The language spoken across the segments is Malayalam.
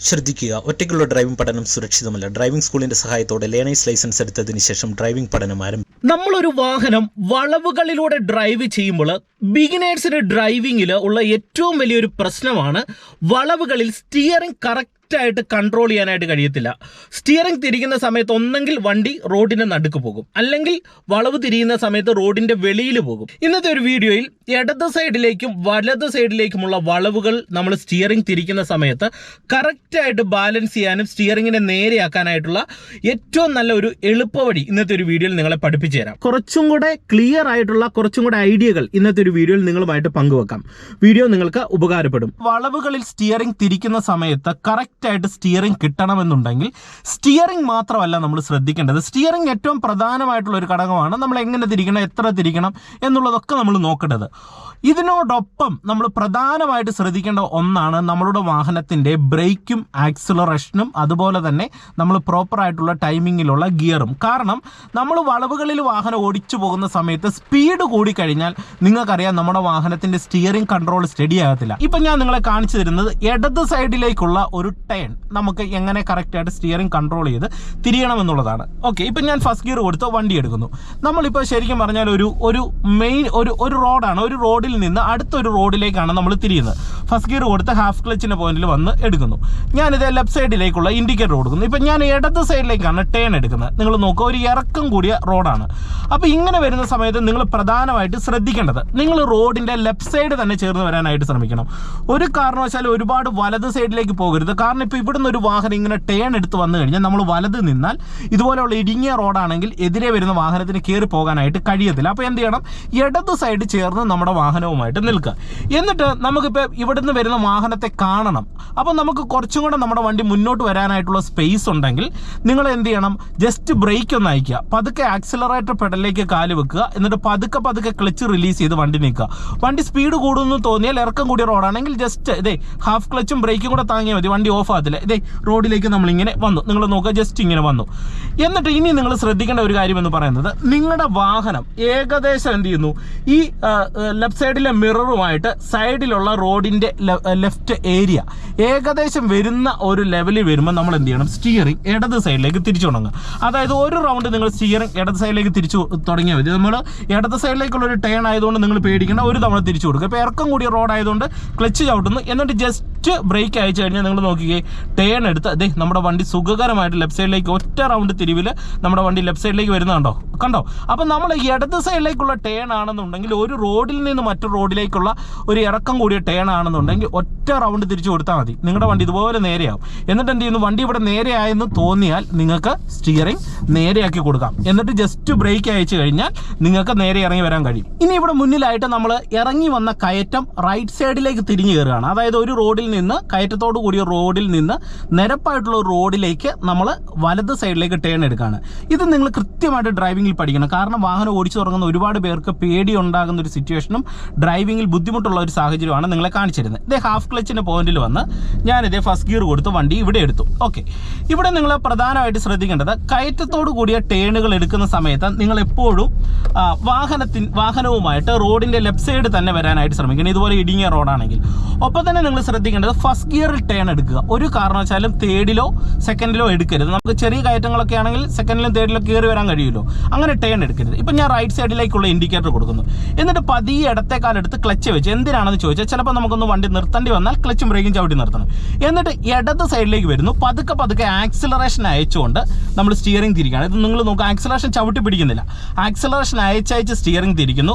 ശ്രദ്ധിക്കുക. ഒറ്റയ്ക്കുള്ള ഡ്രൈവിംഗ് പഠനം സുരക്ഷിതമല്ല. ഡ്രൈവിംഗ് സ്കൂളിന്റെ സഹായത്തോടെ ലേണേഴ്സ് ലൈസൻസ് എടുത്തതിന് ശേഷം ഡ്രൈവിംഗ് പഠനം ആരംഭിക്കും നമ്മളൊരു വാഹനം വളവുകളിലൂടെ ഡ്രൈവ് ചെയ്യുമ്പോൾ ബിഗിനേഴ്സിന് ഡ്രൈവിംഗിൽ ഉള്ള ഏറ്റവും വലിയൊരു പ്രശ്നമാണ് വളവുകളിൽ സ്റ്റിയറിംഗ് കറക്റ്റ് ആയിട്ട് കൺട്രോൾ ചെയ്യാനായിട്ട് കഴിയത്തില്ല. സ്റ്റിയറിംഗ് തിരിക്കുന്ന സമയത്ത് ഒന്നെങ്കിൽ വണ്ടി റോഡിന്റെ നടുക്ക് പോകും. അല്ലെങ്കിൽ വളവ് തിരിയുന്ന സമയത്ത് റോഡിന്റെ വെളിയിൽ പോകും. ഇന്നത്തെ ഒരു വീഡിയോയിൽ ഇടത് സൈഡിലേക്കും വലത് സൈഡിലേക്കുമുള്ള വളവുകൾ നമ്മൾ സ്റ്റിയറിംഗ് തിരിക്കുന്ന സമയത്ത് കറക്റ്റായിട്ട് ബാലൻസ് ചെയ്യാനും സ്റ്റിയറിങ്ങിനെ നേരെയാക്കാനായിട്ടുള്ള ഏറ്റവും നല്ല ഒരു എളുപ്പവഴി ഇന്നത്തെ ഒരു വീഡിയോയിൽ നിങ്ങളെ പഠിപ്പിച്ചു തരാം. കുറച്ചും കൂടെ ക്ലിയർ ആയിട്ടുള്ള കുറച്ചും കൂടെ ഐഡിയകൾ ഇന്നത്തെ ഒരു വീഡിയോയിൽ നിങ്ങളുമായിട്ട് പങ്കുവെക്കാം. വീഡിയോ നിങ്ങൾക്ക് ഉപകാരപ്പെടും. വളവുകളിൽ സ്റ്റിയറിംഗ് തിരിക്കുന്ന സമയത്ത് കറക്റ്റ് ആയിട്ട് സ്റ്റിയറിംഗ് കിട്ടണമെന്നുണ്ടെങ്കിൽ സ്റ്റിയറിംഗ് മാത്രമല്ല നമ്മൾ ശ്രദ്ധിക്കേണ്ടത്. സ്റ്റിയറിംഗ് ഏറ്റവും പ്രധാനമായിട്ടുള്ള ഒരു ഘടകമാണ് നമ്മൾ എങ്ങനെ തിരിക്കണം എത്ര തിരിക്കണം എന്നുള്ളതൊക്കെ നമ്മൾ നോക്കേണ്ടത്. ഇതിനോടൊപ്പം നമ്മൾ പ്രധാനമായിട്ട് ശ്രദ്ധിക്കേണ്ട ഒന്നാണ് നമ്മളുടെ വാഹനത്തിന്റെ ബ്രേക്കും ആക്സിലറേഷനും അതുപോലെ തന്നെ നമ്മൾ പ്രോപ്പറായിട്ടുള്ള ടൈമിങ്ങിലുള്ള ഗിയറും കാരണം നമ്മൾ വളവുകളിൽ വാഹനം ഓടിച്ചു പോകുന്ന സമയത്ത് സ്പീഡ് കൂടിക്കഴിഞ്ഞാൽ നിങ്ങൾക്കറിയാം നമ്മുടെ വാഹനത്തിന്റെ സ്റ്റിയറിംഗ് കൺട്രോൾ സ്റ്റഡി ആകത്തില്ല. ഇപ്പം ഞാൻ നിങ്ങളെ കാണിച്ചു തരുന്നത് ഇടത് സൈഡിലേക്കുള്ള ഒരു ടേൺ നമുക്ക് എങ്ങനെ കറക്റ്റായിട്ട് സ്റ്റിയറിംഗ് കൺട്രോൾ ചെയ്ത് തിരിയണം എന്നുള്ളതാണ് ഓക്കെ ഇപ്പം ഞാൻ ഫസ്റ്റ് ഗിയർ കൊടുത്ത് വണ്ടി എടുക്കുന്നു. നമ്മളിപ്പോൾ ശരിക്കും പറഞ്ഞാൽ ഒരു ഒരു മെയിൻ ഒരു ഒരു റോഡാണ് ഒരു റോഡിൽ നിന്ന് അടുത്തൊരു റോഡിലേക്കാണ് നമ്മൾ തിരിയുന്നത്. ഫസ്റ്റ് ഗിയർ കൊടുത്ത് ഹാഫ് ക്ലച്ചിന്റെ പോയിന്റിൽ വന്ന് എടുക്കുന്നു. ഞാനിത് ലെഫ്റ്റ് സൈഡിലേക്കുള്ള ഇൻഡിക്കേറ്റർ കൊടുക്കുന്നു. ഇപ്പം ഞാൻ ഇടത് സൈഡിലേക്കാണ് ടേൺ എടുക്കുന്നത്. നിങ്ങൾ നോക്കുക ഒരു ഇറക്കം കൂടിയ റോഡാണ് അപ്പോൾ ഇങ്ങനെ വരുന്ന സമയത്ത് നിങ്ങൾ പ്രധാനമായിട്ട് ശ്രദ്ധിക്കേണ്ടത് നിങ്ങൾ റോഡിന്റെ ലെഫ്റ്റ് സൈഡ് തന്നെ ചേർന്ന് വരാനായിട്ട് ശ്രമിക്കണം. ഒരു കാരണവശാലും ഒരുപാട് വലത് സൈഡിലേക്ക് പോകരുത്. ഇപ്പോൾ ഇവിടുന്ന് ഒരു വാഹനം ഇങ്ങനെ ടേൺ എടുത്ത് വന്നു കഴിഞ്ഞാൽ നമ്മൾ വലത് നിന്നാൽ ഇതുപോലെയുള്ള ഇടുങ്ങിയ റോഡാണെങ്കിൽ എതിരെ വരുന്ന വാഹനത്തിന് കയറി പോകാനായിട്ട് കഴിയത്തില്ല. അപ്പോൾ എന്ത് ചെയ്യണം? ഇടത് സൈഡ് ചേർന്ന് നമ്മുടെ വാഹനവുമായിട്ട് നിൽക്കുക. എന്നിട്ട് നമുക്കിപ്പോൾ ഇവിടുന്ന് വരുന്ന വാഹനത്തെ കാണണം. അപ്പോൾ നമുക്ക് കുറച്ചും കൂടെ നമ്മുടെ വണ്ടി മുന്നോട്ട് വരാനായിട്ടുള്ള സ്പേസ് ഉണ്ടെങ്കിൽ നിങ്ങൾ എന്ത് ചെയ്യണം? ജസ്റ്റ് ബ്രേക്ക് ഒന്ന് അയക്കുക പതുക്കെ ആക്സിലറേറ്റർ പെഡലിലേക്ക് കാൽ വെക്കുക. എന്നിട്ട് പതുക്കെ പതുക്കെ ക്ലച്ച് റിലീസ് ചെയ്ത് വണ്ടി നിൽക്കുക വണ്ടി സ്പീഡ് കൂടുന്നു തോന്നിയാൽ ഇറക്കം കൂടിയ റോഡാണെങ്കിൽ ജസ്റ്റ് ഇതേ ഹാഫ് ക്ലച്ചും ബ്രേക്കും കൂടെ താങ്ങിയാൽ മതി. വണ്ടി ഓഫ് ആകത്തില്ല ഇതേ റോഡിലേക്ക് നമ്മളിങ്ങനെ വന്നു. നിങ്ങൾ നോക്കുക ജസ്റ്റ് ഇങ്ങനെ വന്നു. എന്നിട്ട് ഇനി നിങ്ങൾ ശ്രദ്ധിക്കേണ്ട ഒരു കാര്യം എന്ന് പറയുന്നത് നിങ്ങളുടെ വാഹനം ഏകദേശം എന്ത് ചെയ്യുന്നു? ഈ ലെഫ്റ്റ് സൈഡിലെ മിററുമായിട്ട് സൈഡിലുള്ള റോഡിന്റെ ലെഫ്റ്റ് ഏരിയ ഏകദേശം വരുന്ന ഒരു ലെവലിൽ വരുമ്പോൾ നമ്മൾ എന്ത് ചെയ്യണം? സ്റ്റിയറിംഗ് ഇടത് സൈഡിലേക്ക് തിരിച്ചു തുടങ്ങുക. അതായത് ഒരു റൗണ്ട് നിങ്ങൾ സ്റ്റിയറിംഗ് ഇടത് സൈഡിലേക്ക് തിരിച്ചു തുടങ്ങിയാൽ മതി. നമ്മൾ ഇടത് സൈഡിലേക്കുള്ള ഒരു ടേൺ ആയതുകൊണ്ട് നിങ്ങൾ പേടിക്കേണ്ട ഒരു തവണ തിരിച്ചു കൊടുക്കുക. ഇപ്പോൾ ഇറക്കം കൂടിയ റോഡ് ആയതുകൊണ്ട് ക്ലച്ച് ചവിട്ടുന്നു. എന്നിട്ട് ജസ്റ്റ് ബ്രേക്ക് അയച്ചു കഴിഞ്ഞാൽ നിങ്ങൾ നോക്കിക്കേ ടേൺ എടുത്ത് അതെ നമ്മുടെ വണ്ടി സുഖകരമായിട്ട് ലെഫ്റ്റ് സൈഡിലേക്ക് ഒറ്റ റൗണ്ട് തിരിവിൽ നമ്മുടെ വണ്ടി ലെഫ്റ്റ് സൈഡിലേക്ക് വരുന്നുണ്ടോ കണ്ടോ? അപ്പം നമ്മൾ ഇടത് സൈഡിലേക്കുള്ള ടേൺ ആണെന്നുണ്ടെങ്കിൽ ഒരു റോഡിൽ നിന്ന് മറ്റൊരു റോഡിലേക്കുള്ള ഒരു ഇറക്കം കൂടിയ ടേൺ ആണെന്നുണ്ടെങ്കിൽ ഒറ്റ റൗണ്ട് തിരിച്ചു കൊടുത്താൽ മതി. നിങ്ങളുടെ വണ്ടി ഇതുപോലെ നേരെയാവും. എന്നിട്ട് എന്ത് ചെയ്യുന്നു? വണ്ടി ഇവിടെ നേരെയായെന്ന് തോന്നിയാൽ നിങ്ങൾക്ക് സ്റ്റിയറിംഗ് നേരെയാക്കി കൊടുക്കാം. എന്നിട്ട് ജസ്റ്റ് ബ്രേക്ക് അയച്ചു കഴിഞ്ഞാൽ നിങ്ങൾക്ക് നേരെ ഇറങ്ങി വരാൻ കഴിയും. ഇനി ഇവിടെ മുന്നിലായിട്ട് നമ്മൾ ഇറങ്ങി വന്ന കയറ്റം റൈറ്റ് സൈഡിലേക്ക് തിരിഞ്ഞു കയറുകയാണ്. അതായത് ഒരു റോഡിൽ നിന്ന് കയറ്റത്തോടു കൂടിയ റോഡിൽ നിന്ന് നിരപ്പായിട്ടുള്ള റോഡിലേക്ക് നമ്മൾ വലത് സൈഡിലേക്ക് ടേൺ എടുക്കുകയാണ് ഇത് നിങ്ങൾ കൃത്യമായിട്ട് ഡ്രൈവിംഗിൽ പഠിക്കണം. കാരണം വാഹനം ഓടിച്ചു തുടങ്ങുന്ന ഒരുപാട് പേർക്ക് പേടി ഉണ്ടാകുന്ന ഒരു സിറ്റുവേഷനും ഡ്രൈവിംഗിൽ ബുദ്ധിമുട്ടുള്ള ഒരു സാഹചര്യമാണ് നിങ്ങളെ കാണിച്ചിരുന്നത്. ഇതേ ഹാഫ് ക്ലച്ചിന്റെ പോയിന്റിൽ വന്ന് ഞാനിതേ ഫസ്റ്റ് ഗിയർ കൊടുത്ത് വണ്ടി ഇവിടെ എടുത്തു. ഓക്കെ ഇവിടെ നിങ്ങൾ പ്രധാനമായിട്ട് ശ്രദ്ധിക്കേണ്ടത് കയറ്റത്തോടു കൂടിയ ടേണുകൾ എടുക്കുന്ന സമയത്ത് നിങ്ങൾ എപ്പോഴും വാഹനത്തിൻ വാഹനവുമായിട്ട് റോഡിന്റെ ലെഫ്റ്റ് സൈഡ് തന്നെ വരാനായിട്ട് ശ്രമിക്കണം. ഇതുപോലെ ഇടുങ്ങിയ റോഡാണെങ്കിൽ ഒപ്പം തന്നെ നിങ്ങൾ ശ്രദ്ധിക്കേണ്ടത് ഫസ്റ്റ് ഗിയറിൽ ടേൺ എടുക്കുക. ഒരു കാരണവശാലും തേർഡിലോ സെക്കൻഡിലോ എടുക്കരുത്. നമുക്ക് ചെറിയ കയറ്റങ്ങളൊക്കെ ആണെങ്കിൽ സെക്കൻഡിലും തേർഡിലും കയറി വരാൻ കഴിയുമല്ലോ. അങ്ങനെ ടേൺ എടുക്കരുത്. ഇപ്പം ഞാൻ റൈറ്റ് സൈഡിലേക്കുള്ള ഇൻഡിക്കേറ്റർ കൊടുക്കുന്നു. എന്നിട്ട് പതിയെ ഇടത്തെ കാലെടുത്ത് ക്ലച്ച് വെച്ച് എന്തിനാണെന്ന് ചോദിച്ചാൽ ചിലപ്പോൾ നമുക്കൊന്ന് വണ്ടി നിർത്തേണ്ടി വന്നാൽ ക്ലച്ചും ബ്രേക്കും ചവിട്ടി നിർത്തണം. എന്നിട്ട് ഇടത് സൈഡിലേക്ക് വരുന്നു. പതുക്കെ പതുക്കെ ആക്സിലറേഷൻ അയച്ചുകൊണ്ട് നമ്മൾ സ്റ്റിയറിംഗ് തിരിക്കുകയാണ്. ഇത് നിങ്ങൾ നോക്കുക ആക്സിലറേഷൻ ചവിട്ടി പിടിക്കുന്നില്ല. ആക്സിലറേഷൻ അയച്ചയച്ച് സ്റ്റിയറിംഗ് തിരിക്കുന്നു.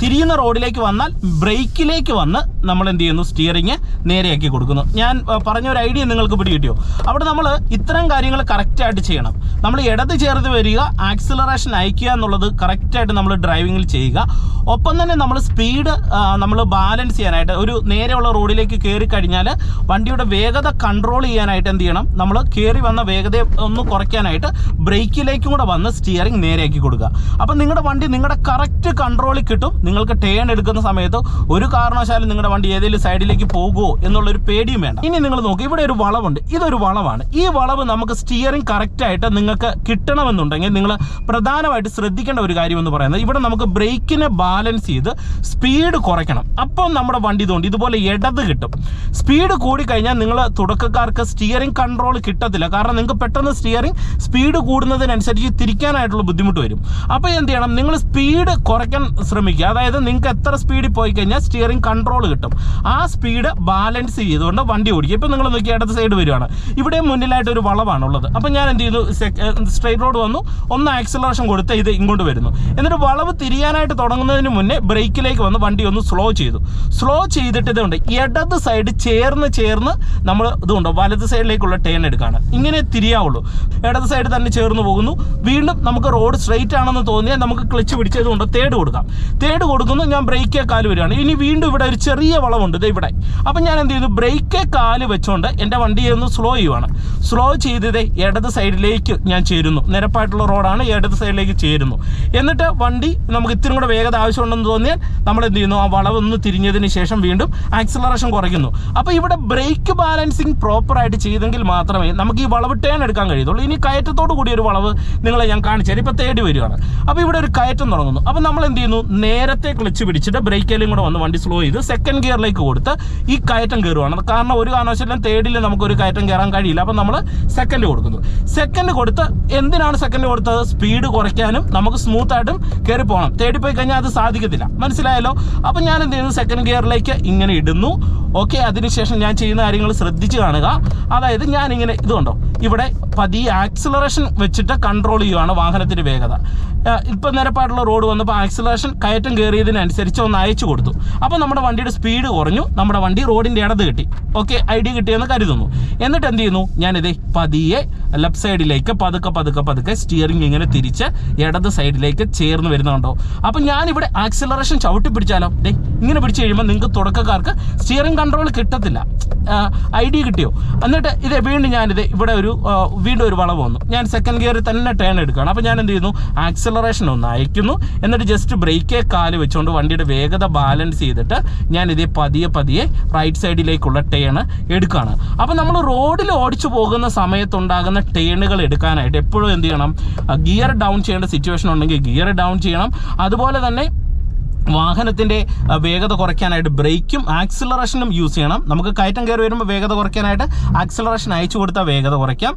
തിരിയുന്ന റോഡിലേക്ക് വന്നാൽ ബ്രേക്കിലേക്ക് വന്ന് നമ്മൾ എന്ത് ചെയ്യുന്നു? സ്റ്റിയറിങ് നേരെയാക്കി കൊടുക്കുന്നു. ഞാൻ പറഞ്ഞ ഒരു ഐഡിയ നിങ്ങൾക്ക് പിടികിട്ടിയോ? അവിടെ നമ്മൾ ഇത്തരം കാര്യങ്ങൾ കറക്റ്റായിട്ട് ചെയ്യണം. നമ്മൾ ഇടത് ചേർത്ത് വരിക ആക്സിലറേഷൻ അയക്കുക എന്നുള്ളത് കറക്റ്റായിട്ട് നമ്മൾ ഡ്രൈവിങ്ങിൽ ചെയ്യുക. ഒപ്പം തന്നെ നമ്മൾ സ്പീഡ് നമ്മൾ ബാലൻസ് ചെയ്യാനായിട്ട് ഒരു നേരെയുള്ള റോഡിലേക്ക് കയറി കഴിഞ്ഞാൽ വണ്ടിയുടെ വേഗത കൺട്രോൾ ചെയ്യാനായിട്ട് എന്ത് ചെയ്യണം? നമ്മൾ കയറി വന്ന വേഗതയെ ഒന്ന് കുറയ്ക്കാനായിട്ട് ബ്രേക്കിലേക്കും കൂടെ വന്ന് സ്റ്റിയറിംഗ് നേരെയാക്കി കൊടുക്കുക. അപ്പം നിങ്ങളുടെ വണ്ടി നിങ്ങളുടെ കറക്റ്റ് കൺട്രോളിൽ കിട്ടും. സമയത്തും നിങ്ങൾക്ക് ടേൺ എടുക്കുന്ന സമയത്തും ഒരു കാരണവശാലും നിങ്ങളുടെ വണ്ടി ഏതെങ്കിലും സൈഡിലേക്ക് പോകുമോ എന്നുള്ളൊരു പേടിയും വേണ്ട. ഇനി നിങ്ങൾ നോക്കുക ഇവിടെ ഒരു വളവുണ്ട്. ഇതൊരു വളവാണ്. ഈ വളവ് നമുക്ക് സ്റ്റിയറിംഗ് കറക്റ്റായിട്ട് നിങ്ങൾക്ക് കിട്ടണമെന്നുണ്ടെങ്കിൽ നിങ്ങൾ പ്രധാനമായിട്ട് ശ്രദ്ധിക്കേണ്ട ഒരു കാര്യം എന്ന് പറയുന്നത് ഇവിടെ നമുക്ക് ബ്രേക്കിനെ ബാലൻസ് ചെയ്ത് സ്പീഡ് കുറയ്ക്കണം. അപ്പം നമ്മുടെ വണ്ടി ഇതുകൊണ്ട് ഇതുപോലെ ഇടത് കിട്ടും. സ്പീഡ് കൂടിക്കഴിഞ്ഞാൽ നിങ്ങൾ തുടക്കക്കാർക്ക് സ്റ്റിയറിംഗ് കൺട്രോൾ കിട്ടത്തില്ല. കാരണം നിങ്ങൾക്ക് പെട്ടെന്ന് സ്റ്റിയറിംഗ് സ്പീഡ് കൂടുന്നതിനനുസരിച്ച് തിരിക്കാനായിട്ടുള്ള ബുദ്ധിമുട്ട് വരും. അപ്പോൾ എന്ത് ചെയ്യണം? നിങ്ങൾ സ്പീഡ് കുറയ്ക്കാൻ ശ്രമിക്കുക അതായത് നിങ്ങൾക്ക് എത്ര സ്പീഡിൽ പോയി കഴിഞ്ഞാൽ സ്റ്റിയറിംഗ് കൺട്രോൾ കിട്ടും. ആ സ്പീഡ് ബാലൻസ് ചെയ്തുകൊണ്ട് വണ്ടി ഓടിക്കുക ഇപ്പം നിങ്ങൾ നോക്കി ഇടത് സൈഡ് വരുവാണ് ഇവിടെ മുന്നിലായിട്ട് ഒരു വളവാണ് ഉള്ളത് അപ്പം ഞാൻ എന്ത് ചെയ്തു? സ്ട്രൈറ്റ് റോഡ് വന്നു. ഒന്ന് ആക്സിലറേഷൻ കൊടുത്ത് ഇത് ഇങ്ങോട്ട് വരുന്നു. എന്നിട്ട് വളവ് തിരിയാനായിട്ട് തുടങ്ങുന്നതിന് മുന്നേ ബ്രേക്കിലേക്ക് വന്ന് വണ്ടി ഒന്ന് സ്ലോ ചെയ്തു. സ്ലോ ചെയ്തിട്ട് ഇതുണ്ട്. ഇടത് സൈഡ് ചേർന്ന് ചേർന്ന് നമ്മൾ ഇതുണ്ട്. വലത് സൈഡിലേക്കുള്ള ടേൺ എടുക്കുകയാണ്. ഇങ്ങനെ തിരിയാവുള്ളൂ. ഇടത് സൈഡ് തന്നെ ചേർന്ന് പോകുന്നു. വീണ്ടും നമുക്ക് റോഡ് സ്ട്രെയിറ്റ് ആണെന്ന് തോന്നിയാൽ നമുക്ക് ക്ലച്ച് പിടിച്ചതുകൊണ്ട് തേട് കൊടുക്കാം. തേട് കൊടുക്കുന്നു ഞാൻ ബ്രേക്കേ കാൽ വരികയാണ്. ഇനി വീണ്ടും ഇവിടെ ഒരു ചെറിയ വളവുണ്ട്. ഇത് ഇവിടെ. അപ്പം ഞാൻ എന്ത് ചെയ്തു? ബ്രേക്കേ കാൽ വെച്ചുകൊണ്ട് എന്റെ വണ്ടിയെ ഒന്ന് സ്ലോ ചെയ്യുവാണ്. സ്ലോ ചെയ്തതേ ഇടത് സൈഡിലേക്ക് ഞാൻ ചേരുന്നു. നിരപ്പായിട്ടുള്ള റോഡാണ് ഇടത് സൈഡിലേക്ക് ചേരുന്നു. എന്നിട്ട് വണ്ടി നമുക്ക് ഇത്തിരി കൂടെ വേഗത ആവശ്യമുണ്ടെന്ന് തോന്നിയാൽ നമ്മൾ എന്ത് ചെയ്യുന്നു? ആ വളവൊന്ന് തിരിഞ്ഞതിന് ശേഷം വീണ്ടും ആക്സിലറേഷൻ കുറയ്ക്കുന്നു. അപ്പോൾ ഇവിടെ ബ്രേക്ക് ബാലൻസിങ് പ്രോപ്പറായിട്ട് ചെയ്തെങ്കിൽ മാത്രമേ നമുക്ക് ഈ വളവ് ടേൺ എടുക്കാൻ കഴിയത്തുള്ളൂ. ഇനി കയറ്റത്തോടു കൂടി ഒരു വളവ് നിങ്ങളെ ഞാൻ കാണിച്ചു തരാം. ഇപ്പോൾ തേടി വരികയാണ്. അപ്പോൾ ഇവിടെ ഒരു കയറ്റം തുടങ്ങുന്നു. അപ്പോൾ നമ്മൾ എന്ത് ചെയ്യുന്നു? നേരത്തെ ക്ലച്ച് പിടിച്ചിട്ട് ബ്രേക്കിലും കൂടെ വന്ന് വണ്ടി സ്ലോ ചെയ്ത് സെക്കൻഡ് ഗിയറിലേക്ക് കൊടുത്ത് ഈ കയറ്റം കയറുവാണ്. കാരണം ഒരു കാരണവശാലും തേർഡിൽ നമുക്കൊരു കയറ്റം കയറാൻ കഴിയില്ല. അപ്പം നമ്മൾ സെക്കൻഡ് കൊടുക്കുന്നു. സെക്കൻഡ് കൊടുത്ത് എന്തിനാണ് സെക്കൻഡ് കൊടുത്തത്? സ്പീഡ് കുറയ്ക്കാനും നമുക്ക് സ്മൂത്ത് ആയിട്ടും കയറി പോകണം. തേടി പോയി കഴിഞ്ഞാൽ അത് സാധിക്കത്തില്ല. മനസ്സിലായല്ലോ? അപ്പം ഞാൻ എന്ത് ചെയ്യുന്നു? സെക്കൻഡ് ഗിയറിലേക്ക് ഇങ്ങനെ ഇടുന്നു. ഓക്കെ അതിനുശേഷം ഞാൻ ചെയ്യുന്ന കാര്യങ്ങൾ ശ്രദ്ധിച്ച് കാണുക. അതായത് ഞാനിങ്ങനെ ഇതുണ്ടോ ഇവിടെ പതിയെ ആക്സിലറേഷൻ വെച്ചിട്ട് കൺട്രോൾ ചെയ്യുവാണ് വാഹനത്തിന്റെ വേഗത. ഇപ്പം നിരപ്പായിട്ടുള്ള റോഡ് വന്നപ്പോൾ ആക്സിലറേഷൻ കയറ്റം കയറിയതിനനുസരിച്ച് ഒന്ന് അയച്ചു കൊടുത്തു. അപ്പോൾ നമ്മുടെ വണ്ടിയുടെ സ്പീഡ് കുറഞ്ഞു. നമ്മുടെ വണ്ടി റോഡിന്റെ ഇടത് കിട്ടി. ഓക്കെ ഐഡിയ കിട്ടിയെന്ന് കരുതുന്നു. എന്നിട്ട് എന്ത് ചെയ്യുന്നു? ഞാനിതേ പതിയെ ലെഫ്റ്റ് സൈഡിലേക്ക് പതുക്കെ പതുക്കെ പതുക്കെ സ്റ്റിയറിംഗ് ഇങ്ങനെ തിരിച്ച് ഇടത് സൈഡിലേക്ക് ചേർന്ന് വരുന്നുണ്ടോ അപ്പം ഞാനിവിടെ ആക്സിലറേഷൻ ചവിട്ടി പിടിച്ചാലോ? ഡേ ഇങ്ങനെ പിടിച്ച് കഴിയുമ്പോൾ നിങ്ങൾക്ക് തുടക്കക്കാർക്ക് സ്റ്റിയറിംഗ് കൺട്രോൾ കിട്ടത്തില്ല. ഐഡിയ കിട്ടിയോ? എന്നിട്ട് ഇത് വീണ്ടും ഞാനിത് ഇവിടെ ഒരു ആ, വീണ്ടും ഒരു വളവ് വന്നു. ഞാൻ സെക്കൻഡ് ഗിയറിൽ തന്നെ ടേൺ എടുക്കുകയാണ്. അപ്പോൾ ഞാൻ എന്ത് ചെയ്യുന്നു? ആക്സിലറേഷൻ ഒന്ന് അയക്കുന്നു എന്നിട്ട് ജസ്റ്റ് ബ്രേക്കേ കാൽ വെച്ചുകൊണ്ട് വണ്ടിയുടെ വേഗത ബാലൻസ് ചെയ്തിട്ട് ഞാൻ ഇതേ പതിയെ പതിയെ റൈറ്റ് സൈഡിലേക്കുള്ള ടേൺ എടുക്കുകയാണ്. അപ്പോൾ നമ്മൾ റോഡിൽ ഓടിച്ചു പോകുന്ന സമയത്തുണ്ടാകുന്ന ടേണുകൾ എടുക്കാനായിട്ട് എപ്പോഴും എന്ത് ചെയ്യണം? ഗിയർ ഡൗൺ ചെയ്യേണ്ട സിറ്റുവേഷൻ ഉണ്ടെങ്കിൽ ഗിയർ ഡൗൺ ചെയ്യണം. അതുപോലെ തന്നെ വാഹനത്തിന്റെ വേഗത കുറയ്ക്കാനായിട്ട് ബ്രേക്കും ആക്സിലറേഷനും യൂസ് ചെയ്യണം. നമുക്ക് കയറ്റം കയറി വരുമ്പോൾ വേഗത കുറയ്ക്കാനായിട്ട് ആക്സിലറേഷൻ അയച്ചു കൊടുത്താൽ വേഗത കുറയ്ക്കാം.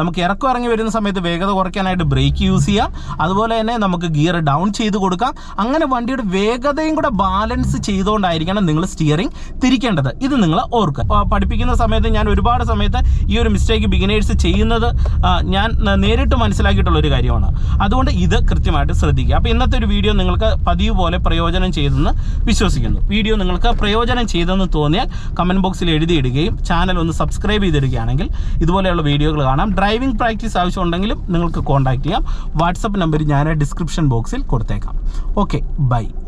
നമുക്ക് ഇറക്കം ഇറങ്ങി വരുന്ന സമയത്ത് വേഗത കുറയ്ക്കാനായിട്ട് ബ്രേക്ക് യൂസ് ചെയ്യാം. അതുപോലെ തന്നെ നമുക്ക് ഗിയർ ഡൗൺ ചെയ്ത് കൊടുക്കാം. അങ്ങനെ വണ്ടിയുടെ വേഗതയും കൂടെ ബാലൻസ് ചെയ്തുകൊണ്ടായിരിക്കണം നിങ്ങൾ സ്റ്റിയറിംഗ് തിരിക്കേണ്ടത്. ഇത് നിങ്ങൾ ഓർക്കുക. പഠിപ്പിക്കുന്ന സമയത്ത് ഞാൻ ഒരുപാട് സമയത്ത് ഈ ഒരു മിസ്റ്റേക്ക് ബിഗിനേഴ്സ് ചെയ്യുന്നത് ഞാൻ നേരിട്ട് മനസ്സിലാക്കിയിട്ടുള്ള ഒരു കാര്യമാണ്. അതുകൊണ്ട് ഇത് കൃത്യമായിട്ട് ശ്രദ്ധിക്കുക. അപ്പോൾ ഇന്നത്തെ ഒരു വീഡിയോ നിങ്ങൾക്ക് പതിവ് പോലെ പ്രയോജനം ചെയ്തെന്ന് വിശ്വസിക്കുന്നു. വീഡിയോ നിങ്ങൾക്ക് പ്രയോജനം ചെയ്തെന്ന് തോന്നിയാൽ കമന്റ് ബോക്സിൽ എഴുതിയിടുകയും ചാനൽ ഒന്ന് സബ്സ്ക്രൈബ് ചെയ്തിടുകയാണെങ്കിൽ ഇതുപോലെയുള്ള വീഡിയോകൾ കാണാം. ഡ്രൈവിംഗ് പ്രാക്ടീസ് ആവശ്യമുണ്ടെങ്കിലും നിങ്ങൾക്ക് കോൺടാക്ട് ചെയ്യാം. വാട്സപ്പ് നമ്പർ ഞാൻ ഡിസ്ക്രിപ്ഷൻ ബോക്സിൽ കൊടുത്തേക്കാം. Okay bye